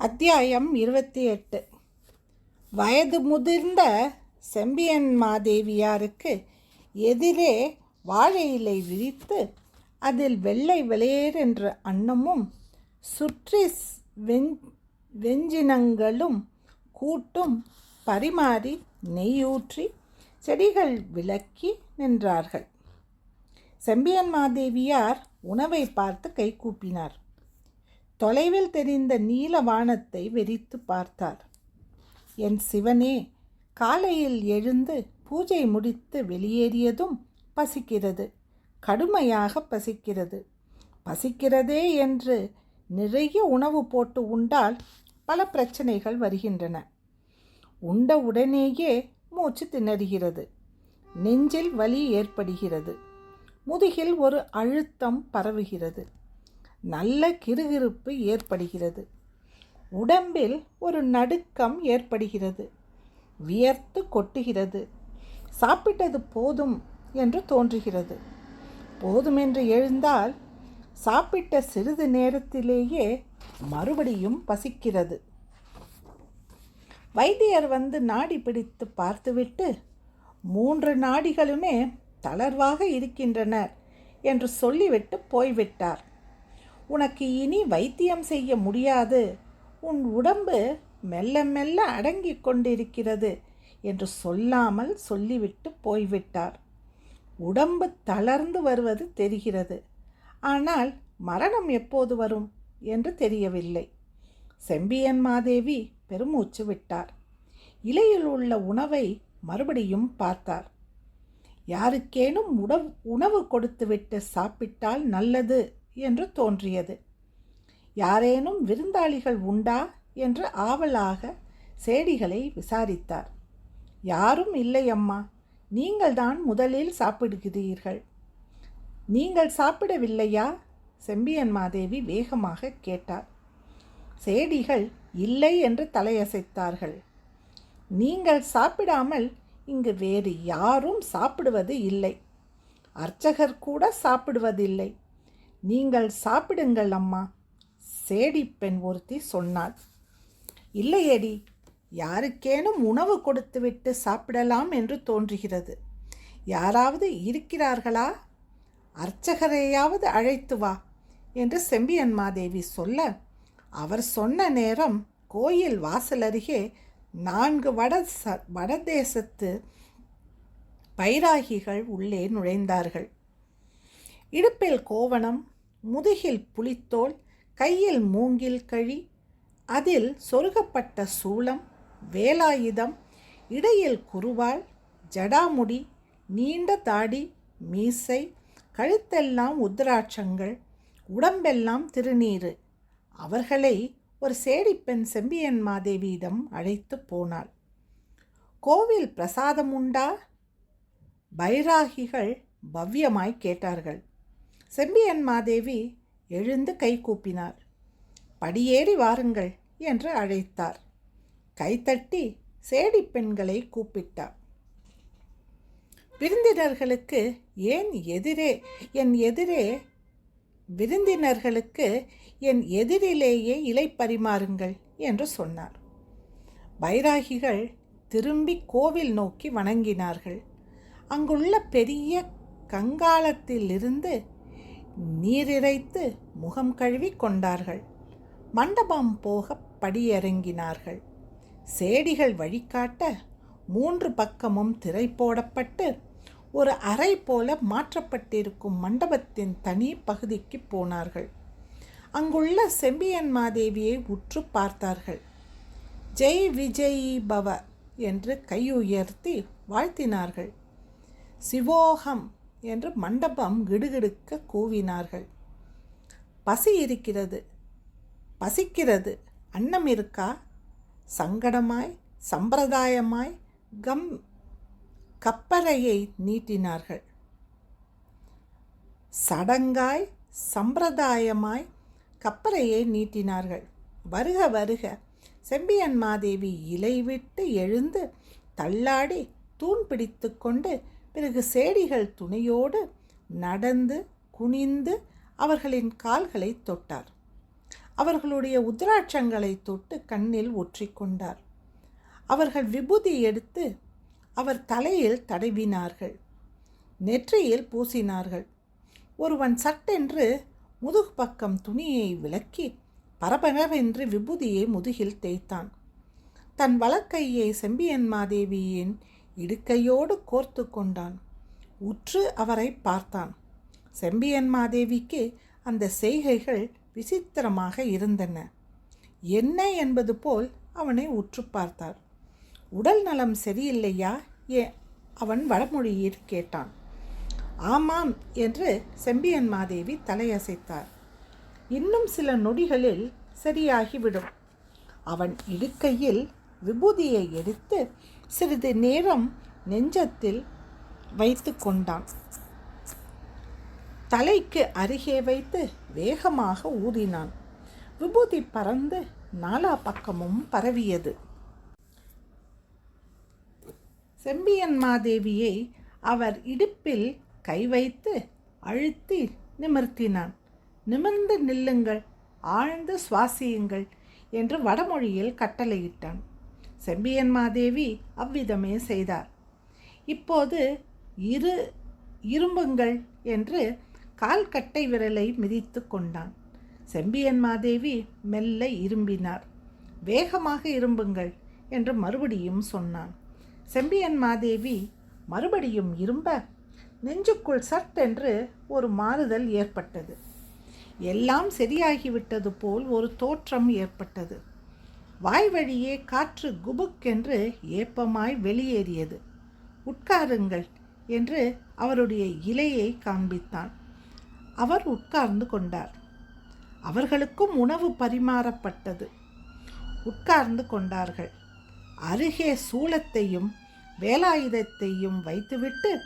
அத்தியாயம் இருபத்தி எட்டு. வயது முதிர்ந்த செம்பியன் மாதேவியாருக்கு எதிரே வாழை இலை விரித்து அதில் வெள்ளை வெளியேர் என்ற அன்னமும் சுற்றி வெஞ் வெஞ்சினங்களும் கூட்டும் பரிமாறி நெய்யூற்றி செடிகள் விளக்கி நின்றார்கள். செம்பியன் மாதேவியார் உணவை பார்த்து கைகூப்பினார் தொலைவில் தெரிந்த நீல வானத்தை வெறித்து பார்த்தார். என் சிவனே காலையில் எழுந்து பூஜை முடித்து வெளியேறியதும் பசிக்கிறது. கடுமையாக பசிக்கிறது. பசிக்கிறதே என்று நிறைய உணவு போட்டு உண்டால் பல பிரச்சனைகள் வருகின்றன. உண்ட உடனேயே மூச்சு திணறுகிறது. நெஞ்சில் வலி ஏற்படுகிறது. முதுகில் ஒரு அழுத்தம் பரவுகிறது. நல்ல கிறுகிறுப்பு ஏற்படுகிறது. உடம்பில் ஒரு நடுக்கம் ஏற்படுகிறது. வியர்த்து கொட்டுகிறது. சாப்பிட்டது போதும் என்று தோன்றுகிறது. போதும் என்று எழுந்தால் சாப்பிட்ட சிறிது நேரத்திலேயே மறுபடியும் பசிக்கிறது. வைத்தியர் வந்து நாடி பிடித்து பார்த்துவிட்டு மூன்று நாடிகளுமே தளர்வாக இருக்கின்றனர் என்று சொல்லிவிட்டு போய்விட்டார். உனக்கு இனி வைத்தியம் செய்ய முடியாது. உன் உடம்பு மெல்ல மெல்ல அடங்கி கொண்டிருக்கிறது என்று சொல்லாமல் சொல்லிவிட்டு போய்விட்டார். உடம்பு தளர்ந்து வருவது தெரிகிறது. ஆனால் மரணம் எப்போது வரும் என்று தெரியவில்லை. செம்பியன் மாதேவி பெருமூச்சு விட்டார். இலையில் உள்ள உணவை மறுபடியும் பார்த்தார். யாருக்கேனும் உணவு உணவு கொடுத்துவிட்டு சாப்பிட்டால் நல்லது. என்று தோன்றியது. யாரேனும் விருந்தாளிகள் உண்டா? என்று ஆவலாக சேடிகளை விசாரித்தார். யாரும் இல்லை அம்மா. நீங்கள்தான் முதலில் சாப்பிடுகிறீர்கள். நீங்கள் சாப்பிடவில்லையா? செம்பியன் மாதேவி வேகமாக கேட்டார். சேடிகள் இல்லை என்று தலையசைத்தார்கள். நீங்கள் சாப்பிடாமல் இங்கு வேறு யாரும் சாப்பிடுவது இல்லை. அர்ச்சகர் கூட சாப்பிடுவதில்லை. நீங்கள் சாப்பிடுங்கள் அம்மா சேடி பெண் ஒருத்தி சொன்னாள். இல்லையேடி யாருக்கேனும் உணவு கொடுத்துவிட்டு சாப்பிடலாம் என்று தோன்றுகிறது. யாராவது இருக்கிறார்களா? அர்ச்சகரையாவது அழைத்து வா என்று செம்பியன் மாதேவி சொல்ல அவர் சொன்ன நேரம் கோயில் வாசல் அருகே நான்கு வட ச வடதேசத்து பைராகிகள் உள்ளே நுழைந்தார்கள். இடுப்பில் கோவணம் முதுகில் புலித்தோல் கையில் மூங்கில் கழி அதில் சொருகப்பட்ட சூளம் வேலாயுதம் இடையில் குருவாள் ஜடாமுடி நீண்ட தாடி மீசை கழுத்தெல்லாம் உத்ராட்சங்கள் உடம்பெல்லாம் திருநீறு. அவர்களை ஒரு சேடிப்பெண் செம்பியன் மாதேவியிடம் அழைத்து போனாள். கோவில் பிரசாதம் உண்டா? பைராகிகள் பவ்யமாய் கேட்டார்கள். செம்பியன் மாதேவி எழுந்து கை கூப்பினார். படியேறி வாருங்கள் என்று அழைத்தார். கைத்தட்டி சேடி பெண்களை கூப்பிட்டார். விருந்தினர்களுக்கு ஏன் எதிரே? என் எதிரே? விருந்தினர்களுக்கு என் எதிரிலேயே இலை பரிமாறுங்கள் என்று சொன்னார். பைராகிகள் திரும்பி கோவில் நோக்கி வணங்கினார்கள். அங்குள்ள பெரிய கங்காளத்திலிருந்து நீரிறைத்து முகம் கழுவி கொண்டார்கள். மண்டபம் போக படியிறங்கினார்கள். சேடிகள் வழிகாட்ட மூன்று பக்கமும் திரை போடப்பட்டு ஒரு அறை போல மாற்றப்பட்டிருக்கும் மண்டபத்தின் தனி பகுதிக்கு போனார்கள். அங்குள்ள செம்பியன் மாதேவியை உற்று பார்த்தார்கள். ஜெய் விஜய் பவ என்று கையுயர்த்தி வாழ்த்தினார்கள். சிவோகம் என்று மண்டபம் கிடுகிடுக்க கூவினார்கள். பசி இருக்கிறது. பசிக்கிறது. அன்னம் இருக்கா? சங்கடமாய் சம்பிரதாயமாய் கம் கப்பறையை நீட்டினார்கள். சடங்காய் சம்பிரதாயமாய் கப்பரையை நீட்டினார்கள். வருக வருக. செம்பியன் மாதேவி இலை விட்டு எழுந்து தள்ளாடி தூண் பிடித்து கொண்டு பிறகு சேடிகள் துணையோடு நடந்து குனிந்து அவர்களின் கால்களை தொட்டார். அவர்களுடைய உத்ராட்சங்களை தொட்டு கண்ணில் ஒற்றிக்கொண்டார் அவர்கள் விபூதி எடுத்து அவர் தலையில் தடவினார்கள். நெற்றியில் பூசினார்கள். ஒருவன் சட்டென்று முதுகு பக்கம் துணியை விலக்கி பரபரவென்று விபூதியை முதுகில் தேய்த்தான். தன் வலக்கையை செம்பியன் மாதேவியின் இடுக்கையோடு கோர்த்து கொண்டான். உற்று அவரை பார்த்தான். செம்பியன் மாதேவிக்கு அந்த செய்கைகள் விசித்திரமாக இருந்தன. என்ன என்பது போல் அவனை உற்று பார்த்தார். உடல் நலம் சரியில்லையா? ஏ அவன் வடமொழியில் கேட்டான். ஆமாம் என்று செம்பியன் மாதேவி தலையசைத்தார். இன்னும் சில நொடிகளில் சரியாகிவிடும். அவன் இடுக்கையில் விபூதியை எடுத்து சிறிது நேரம் நெஞ்சத்தில் வைத்து கொண்டான். தலைக்கு அருகே வைத்து வேகமாக ஊதினான். விபூதி பறந்து நாலா பக்கமும் பரவியது. செம்பியன் மாதேவியை அவர் இடுப்பில் கை வைத்து அழுத்தி நிமிர்த்தினான். நிமிர்ந்து நில்லுங்கள் ஆழ்ந்து சுவாசியுங்கள் என்று வடமொழியில் கட்டளையிட்டான். செம்பியன் மாதேவி அவ்விதமே செய்தார். இப்போது இரு இரும்புங்கள் என்று கால் கட்டை விரலை மிதித்து கொண்டான். செம்பியன் மாதேவி மெல்ல இரும்பினார். வேகமாக இரும்புங்கள் என்று மறுபடியும் சொன்னான். செம்பியன் மாதேவி மறுபடியும் இரும்ப? நெஞ்சுக்குள் சட்டென்று ஒரு மாறுதல் ஏற்பட்டது. எல்லாம் சரியாகிவிட்டது போல் ஒரு தோற்றம் ஏற்பட்டது. வாய் வழியே காற்று குபுக்கென்று ஏப்பமாய் வெளியேறியது. உட்காருங்கள் என்று அவருடைய இலையை காண்பித்தான். அவர் உட்கார்ந்து கொண்டார். அவர்களுக்கும் உணவு பரிமாறப்பட்டது. உட்கார்ந்து கொண்டார்கள். அருகே சூலத்தையும் வேலாயுதத்தையும் வைத்துவிட்டு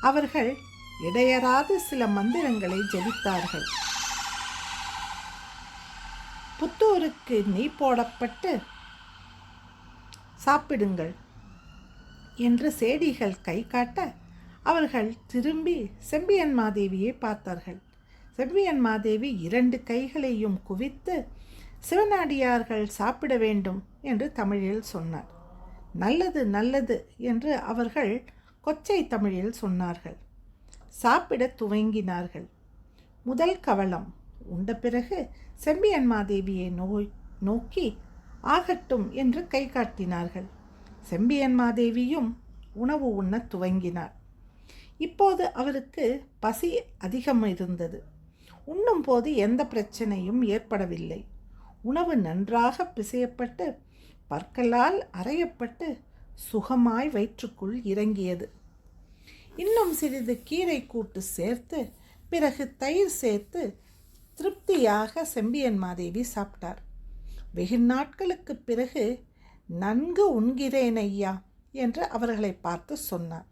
அவர்கள் இடையராது சில மந்திரங்களை ஜெபித்தார்கள். புத்தூருக்கு நெய் போடப்பட்டு சாப்பிடுங்கள் என்று சேடிகள் கை காட்ட அவர்கள் திரும்பி செம்பியன் மாதேவியை பார்த்தார்கள். செம்பியன் மாதேவி இரண்டு கைகளையும் குவித்து சிவனாடியார்கள் சாப்பிட வேண்டும் என்று தமிழில் சொன்னார். நல்லது நல்லது என்று அவர்கள் கொச்சை தமிழில் சொன்னார்கள். சாப்பிட துவங்கினார்கள். முதல் கவலம் உண்ட பிறகு செம்பியன்மாதேவியை நோய் நோக்கி ஆகட்டும் என்று கை காட்டினார்கள். செம்பியன்மாதேவியும் உணவு உண்ணத் துவங்கினார். இப்போது அவருக்கு பசி அதிகம் இருந்தது. உண்ணும் போது எந்த பிரச்சனையும் ஏற்படவில்லை. உணவு நன்றாக பிசையப்பட்டு பற்களால் அறையப்பட்டு சுகமாய் வயிற்றுக்குள் இறங்கியது. இன்னும் சிறிது கீரை கூட்டு சேர்த்து பிறகு தயிர் சேர்த்து திருப்தியாக செம்பியன் மாதேவி சாப்பிட்டார். வெகு நாட்களுக்கு பிறகு நன்கு உண்கிறேன் ஐயா என்று அவர்களை பார்த்து சொன்னார்.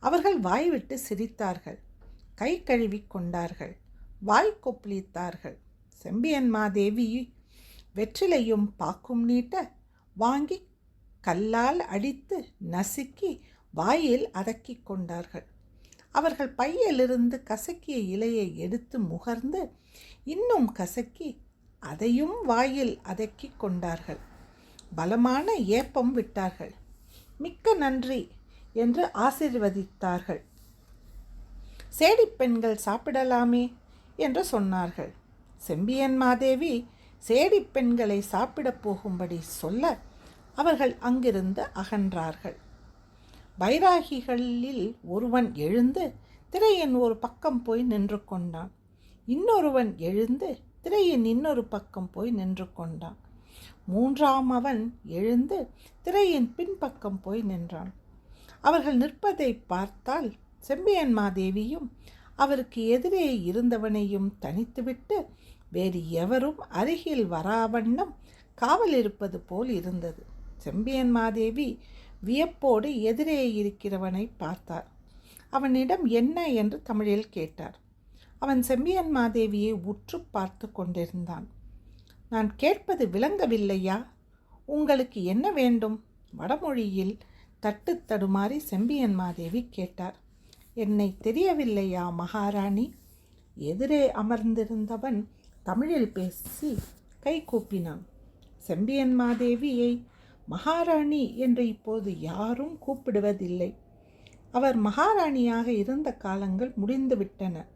அவர்கள் வாய்விட்டு சிரித்தார்கள். கை கழுவி கொண்டார்கள். வாய் கொப்பளித்தார்கள். செம்பியன் மாதேவி வெற்றிலையும் பாக்கும் நீட்ட வாங்கி கல்லால் அடித்து நசுக்கி வாயில் அதக்கி கொண்டார்கள். அவர்கள் பையிலிருந்து கசக்கிய இலையை எடுத்து முகர்ந்து இன்னும் கசக்கி அதையும் வாயில் அதக்கி கொண்டார்கள். பலமான ஏப்பம் விட்டார்கள். மிக்க நன்றி என்று ஆசிர்வதித்தார்கள். சேடி பெண்கள் சாப்பிடலாமே என்று சொன்னார்கள். செம்பியன் மாதேவி சேடி பெண்களை சாப்பிடப் போகும்படி சொல்ல அவர்கள் அங்கிருந்து அகன்றார்கள். வைராகிகளில் ஒருவன் எழுந்து திரையின் ஒரு பக்கம் போய் நின்று கொண்டான். இன்னொருவன் எழுந்து திரையின் இன்னொரு பக்கம் போய் நின்று கொண்டான். மூன்றாம் அவன் எழுந்து திரையின் பின்பக்கம் போய் நின்றான். அவர்கள் நிற்பதை பார்த்தால் செம்பியன் மாதேவியும் அவருக்கு எதிரே இருந்தவனையும் தனித்துவிட்டு வேறு எவரும் அருகில் வராவண்ணம் காவல் இருப்பது போல் இருந்தது. செம்பியன் மாதேவி வியப்போடு எதிரே இருக்கிறவனை பார்த்தார். அவனிடம் என்ன என்று தமிழில் கேட்டார். அவன் செம்பியன் மாதேவியை உற்று பார்த்து கொண்டிருந்தான். நான் கேட்பது விளங்கவில்லையா? உங்களுக்கு என்ன வேண்டும்? வடமொழியில் தட்டு தடுமாறி செம்பியன் மாதேவி கேட்டார். என்னை தெரியவில்லையா மகாராணி எதிரே அமர்ந்திருந்தவன் தமிழில் பேசி கை கூப்பினான். செம்பியன் மாதேவியை மகாராணி என்று இப்போது யாரும் கூப்பிடுவதில்லை. அவர் மகாராணியாக இருந்த காலங்கள் முடிந்துவிட்டன.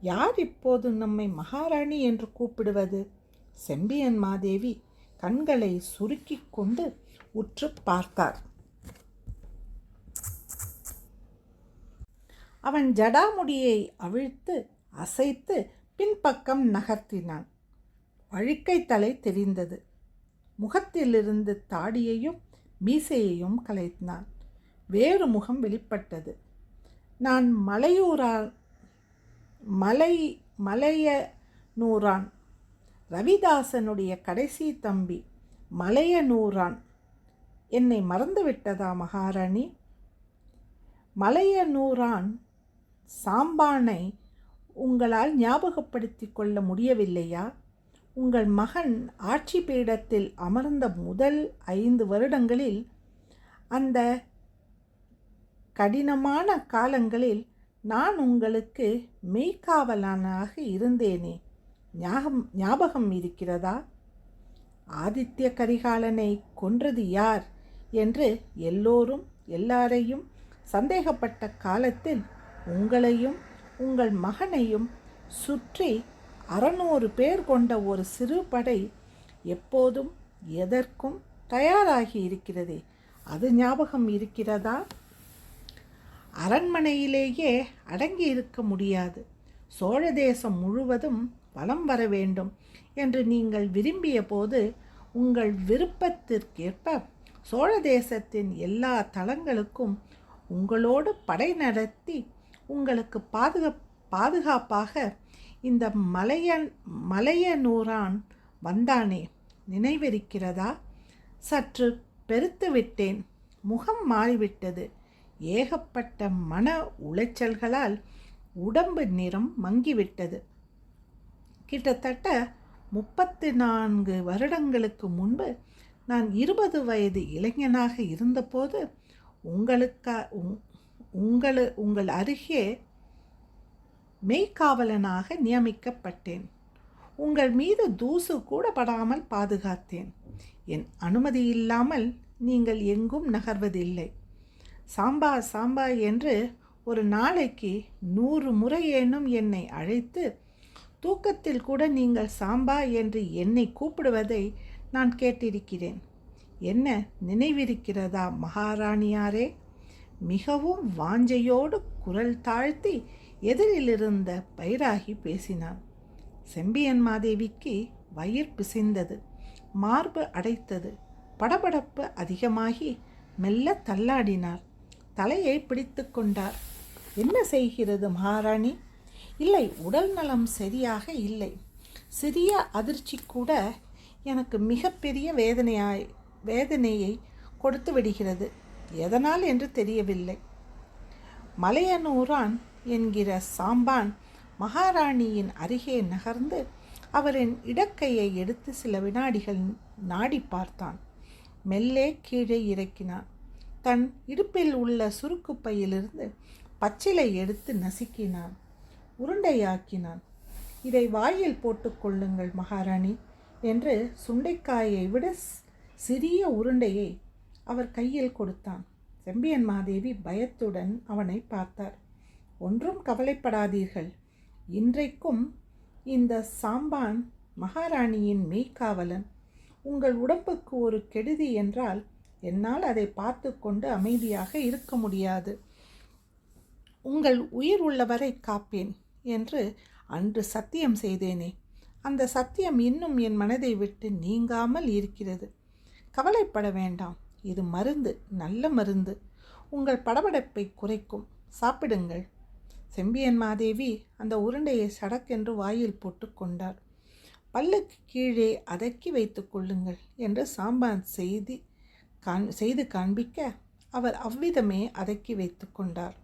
யார் இப்போது நம்மை மகாராணி என்று கூப்பிடுவது? செம்பியன் மாதேவி கண்களை சுருக்கிக் கொண்டு உற்று பார்த்தார். அவன் ஜடாமுடியை அவிழ்த்து அசைத்து பின்பக்கம் நகர்த்தினான். வழுக்கை தலை தெரிந்தது முகத்திலிருந்து தாடியையும் மீசையையும் கலைத்தான் வேறு முகம் வெளிப்பட்டது. நான் மலையூரான் மலை மலைய நூறான் ரவிதாசனுடைய கடைசி தம்பி மலைய நூறான் என்னை மறந்துவிட்டதா மகாராணி? மலைய நூறான் சாம்பானை உங்களால் ஞாபகப்படுத்தி கொள்ள முடியவில்லையா? உங்கள் மகன் ஆட்சி பீடத்தில் அமர்ந்த முதல் ஐந்து வருடங்களில் அந்த கடினமான காலங்களில் நான் உங்களுக்கு மெய்க்காவலானாக இருந்தேனே. ஞாபகம் ஞாபகம் இருக்கிறதா? ஆதித்ய கரிகாலனை கொன்றது யார் என்று எல்லோரும் எல்லாரையும் சந்தேகப்பட்ட காலத்தில் உங்களையும் உங்கள் மகனையும் சுற்றி அறநூறு பேர் கொண்ட ஒரு சிறு படை எப்போதும் எதற்கும் தயாராகி இருக்கிறதே. அது ஞாபகம் இருக்கிறதா? அரண்மனையிலேயே அடங்கி இருக்க முடியாது. சோழ தேசம் முழுவதும் வலம் வர வேண்டும் என்று நீங்கள் விரும்பிய போது உங்கள் விருப்பத்திற்கேற்ப சோழ தேசத்தின் எல்லா தளங்களுக்கும் உங்களோடு படை நடத்தி உங்களுக்கு பாதுகா பாதுகாப்பாக இந்த மலையன் மலையனூரான் வந்தானே நினைவிருக்கிறதா? சற்று பெருத்து விட்டேன். முகம் மாறிவிட்டது. ஏகப்பட்ட மன உளைச்சல்களால் உடம்பு நிறம் மங்கிவிட்டது. கிட்டத்தட்ட முப்பத்தி நான்கு வருடங்களுக்கு முன்பு நான் இருபது வயது இளைஞனாக இருந்தபோது உங்களுக்கா உங்களு உங்கள் அருகே மெய்க்காவலனாக நியமிக்கப்பட்டேன். உங்கள் மீது தூசு கூட படாமல் பாதுகாத்தேன். என் அனுமதி இல்லாமல் நீங்கள் எங்கும் நகர்வதில்லை. சாம்பா சாம்பா என்று ஒரு நாளைக்கு நூறு முறையேனும் என்னை அழைத்து தூக்கத்தில் கூட நீங்கள் சாம்பா என்று என்னை கூப்பிடுவதை நான் கேட்டிருக்கிறேன். என்ன நினைவிருக்கிறதா மகாராணியாரே? மிகவும் வாஞ்சையோடு குரல் தாழ்த்தி எதிரிலிருந்த பைராகி பேசினான். செம்பியன் மாதேவிக்கு வயிர் பிசைந்தது. மார்பு அடைத்தது. படபடப்பு அதிகமாகி மெல்ல தள்ளாடினார். தலையை பிடித்து கொண்டார். என்ன செய்கிறது மகாராணி? இல்லை உடல் நலம் சரியாக இல்லை. சிறிய அதிர்ச்சி கூட எனக்கு மிகப்பெரிய வேதனையாய் வேதனையை கொடுத்து விடுகிறது. எதனால் என்று தெரியவில்லை. மலையனூரான் என்கிற சாம்பான் மகாராணியின் அருகே நகர்ந்து அவரின் இடக்கையை எடுத்து சில வினாடிகள் நாடி பார்த்தான். மெல்லே கீழே இறக்கினான். தன் இடுப்பில் உள்ள சுருக்கு பையிலிருந்து பச்சிலை எடுத்து நசுக்கினான். உருண்டையாக்கினான். இதை வாயில் போட்டுக்கொள்ளுங்கள் மகாராணி என்று சுண்டைக்காயை விட சிறிய உருண்டையை அவர் கையில் கொடுத்தான். செம்பியன் மாதேவி பயத்துடன் அவனை பார்த்தார். ஒன்றும் கவலைப்படாதீர்கள். இன்றைக்கும் இந்த சாம்பான் மகாராணியின் மெய்க்காவலன். உங்கள் உடம்புக்கு ஒரு கெடுதி என்றால் என்னால் அதை பார்த்து கொண்டு அமைதியாக இருக்க முடியாது. உங்கள் உயிர் உள்ளவரை காப்பேன் என்று அன்று சத்தியம் செய்தேனே. அந்த சத்தியம் இன்னும் என் மனதை விட்டு நீங்காமல் இருக்கிறது. கவலைப்பட வேண்டாம். இது மருந்து நல்ல மருந்து. உங்கள் படபடப்பை குறைக்கும். சாப்பிடுங்கள். செம்பியன் மாதேவி அந்த உருண்டையை சடக்கென்று வாயில் போட்டு கொண்டார் பல்லுக்கு கீழே அதக்கி வைத்து கொள்ளுங்கள் என்று சாம்பான் செய்தி காண் செய்து காண்பிக்க அவர் அவ்விதமே அதக்கி வைத்து கொண்டார்.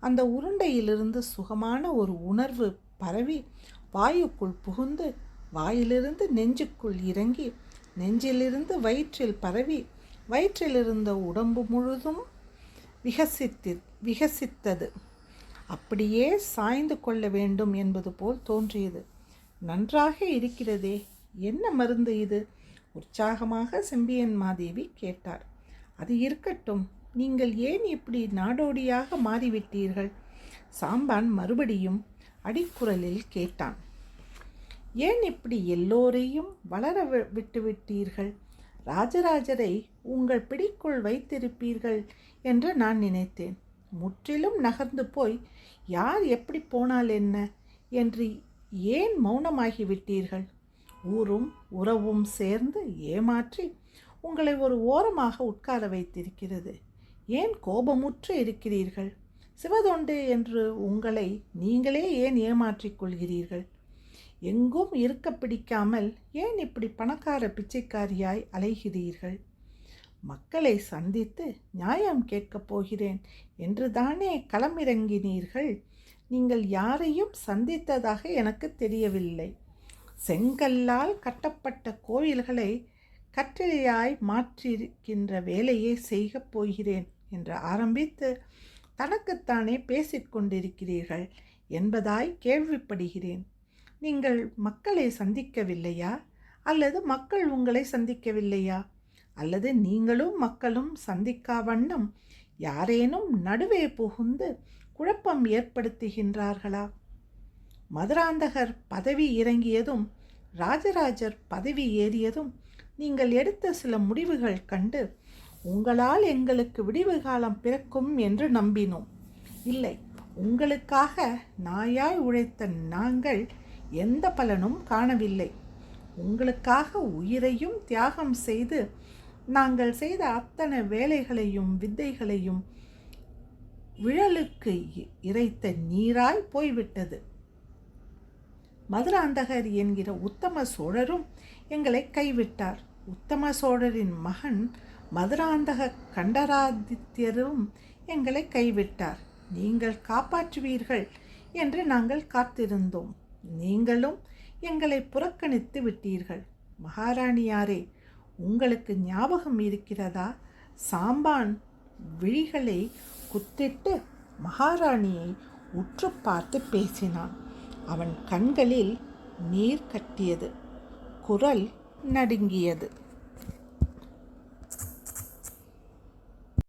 அந்த உருண்டையிலிருந்து சுகமான ஒரு உணர்வு பரவி வாயுக்குள் புகுந்து வாயிலிருந்து நெஞ்சுக்குள் இறங்கி நெஞ்சிலிருந்து வயிற்றில் பரவி வயிற்றிலிருந்த உடம்பு முழுதும் விகசித்து விகசித்தது. அப்படியே சாய்ந்து கொள்ள வேண்டும் என்பது போல் தோன்றியது. நன்றாக இருக்கிறதே என்ன மருந்து இது? உற்சாகமாக செம்பியன் மாதேவி கேட்டார். அது இருக்கட்டும் நீங்கள் ஏன் இப்படி நாடோடியாக மாறிவிட்டீர்கள்? சாம்பான் மறுபடியும் அடிக்குரலில் கேட்டான். ஏன் இப்படி எல்லோரையும் வளர விட்டுவிட்டீர்கள் ராஜராஜரை உங்கள் பிடிக்குள் வைத்திருப்பீர்கள் என்று நான் நினைத்தேன். முற்றிலும் நகர்ந்து போய் யார் எப்படி போனால் என்ன? என்று ஏன் மௌனமாகி விட்டீர்கள் ஊரும் உறவும் சேர்ந்து ஏமாற்றி உங்களை ஒரு ஓரமாக உட்கார வைத்திருக்கிறது. ஏன் கோபமுற்று இருக்கிறீர்கள்? சிவதொண்டு என்று உங்களை நீங்களே ஏன் ஏமாற்றிக் கொள்கிறீர்கள்? எங்கும் இருக்க பிடிக்காமல் ஏன் இப்படி பணக்கார பிச்சைக்காரியாய் அலைகிறீர்கள்? மக்களை சந்தித்து நியாயம் கேட்கப் போகிறேன் என்று தானே களமிறங்கினீர்கள்? நீங்கள் யாரையும் சந்தித்ததாக எனக்கு தெரியவில்லை. செங்கல்லால் கட்டப்பட்ட கோயில்களை கற்றிலையாய் மாற்றியிருக்கின்ற வேலையை செய்யப் போகிறேன் என்று ஆரம்பித்து தனக்குத்தானே பேசிக்கொண்டிருக்கிறீர்கள் என்பதாய் கேள்விப்படுகிறேன். நீங்கள் மக்களை சந்திக்கவில்லையா? அல்லது மக்கள் உங்களை சந்திக்கவில்லையா? அல்லது நீங்களும் மக்களும் சந்திக்கா வண்ணம் யாரேனும் நடுவே புகுந்து குழப்பம் ஏற்படுத்துகின்றார்களா? மதுராந்தகர் பதவி இறங்கியதும் ராஜராஜர் பதவி ஏறியதும் நீங்கள் எடுத்த சில முடிவுகள் கண்டு உங்களால் எங்களுக்கு விடிவு காலம் பிறக்கும் என்று நம்பினோம். இல்லை உங்களுக்காக நாயாய் உழைத்த நாங்கள் எந்த பலனும் காணவில்லை. உங்களுக்காக உயிரையும் தியாகம் செய்து நாங்கள் செய்த அத்தனை வேலைகளையும் வித்தைகளையும் விழலுக்கு இ- இறைத்த நீராய் போய்விட்டது. மதுராந்தகர் என்கிற உத்தம சோழரும் எங்களை கைவிட்டார். உத்தம சோழரின் மகன் மதுராந்தக கண்டராதித்யரும் எங்களை கைவிட்டார். நீங்கள் காப்பாற்றுவீர்கள் என்று நாங்கள் காத்திருந்தோம். நீங்களும் எங்களை புறக்கணித்து விட்டீர்கள். மகாராணியாரே உங்களுக்கு ஞாபகம் இருக்கிறதா? சாம்பான் விழிகளை குத்திட்டு மகாராணியை உற்று பார்த்து பேசினான். அவன் கண்களில் நீர் கட்டியது. குரல் நடுங்கியது.